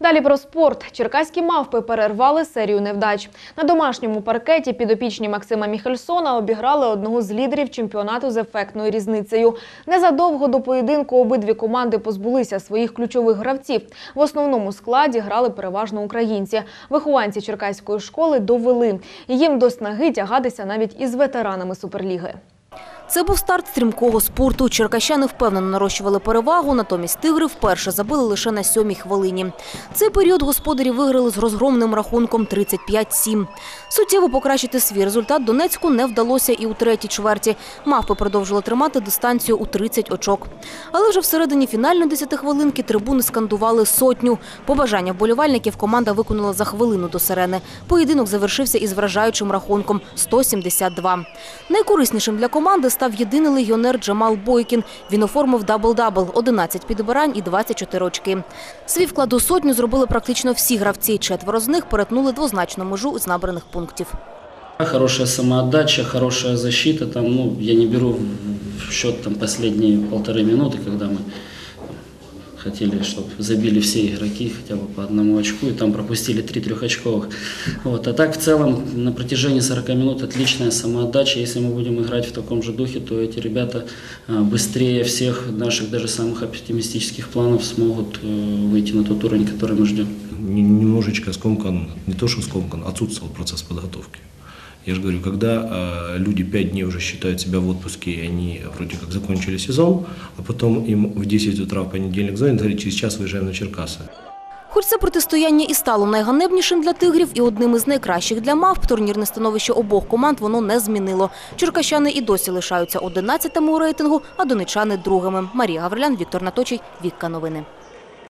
Далі про спорт. Черкаські мавпи перервали серію невдач. На домашньому паркеті підопічні Максима Міхельсона обіграли одного з лідерів чемпіонату з ефектною різницею. Незадовго до поєдинку обидві команди позбулися своїх ключових гравців. В основному складі грали переважно українці. Вихованці черкаської школи довели. Їм до снаги тягатися навіть із ветеранами Суперліги. Це був старт стрімкого спорту. Черкащани впевнено нарощували перевагу, натомість тигри вперше забили лише на сьомій хвилині. Цей період господарі виграли з розгромним рахунком 35-7. Суттєво покращити свій результат Донецьку не вдалося і у третій чверті. Мавпи продовжили тримати дистанцію у 30 очок. Але вже всередині фінальної десятихвилинки трибуни скандували сотню. Побажання вболівальників команда виконала за хвилину до сирени. Поєдинок завершився із вражаючим рахунком 172. Найкориснішим для команди став єдиний легіонер Джамал Бойкін. Він оформив дабл-дабл – 11 підбирань і 24 очки. Свій вклад у сотню зробили практично всі гравці. Четверо з них перетнули двозначну межу з набраних пунктів. Хорошая самоотдача, хорошая защита. Там, ну, я не беру в счет там, последние полторы минуты, когда мы хотели, чтобы забили все игроки хотя бы по одному очку, и там пропустили три трехочковых. Вот. А так в целом на протяжении 40 минут отличная самоотдача. Если мы будем играть в таком же духе, то эти ребята а, быстрее всех наших даже самых оптимистических планов смогут э, выйти на тот уровень, который мы ждем. Немножечко скомкан, не то что скомкан, отсутствовал процесс подготовки. Я же говорю, когда э, люди пять дней уже считают себя в отпуске, и они вроде как закончили сезон, а потом им в 10 утра в понедельник звонят, говорят, через час выезжаем на Черкасы. Хоч це протистояння і стало найганебнішим для тигрів і одним із найкращих для мавп, турнірне становище обох команд воно не змінило. Черкащани і досі лишаються 11-му у рейтингу, а донечани – другими. Марія Гаврилян, Віктор Наточий, Вікка Новини.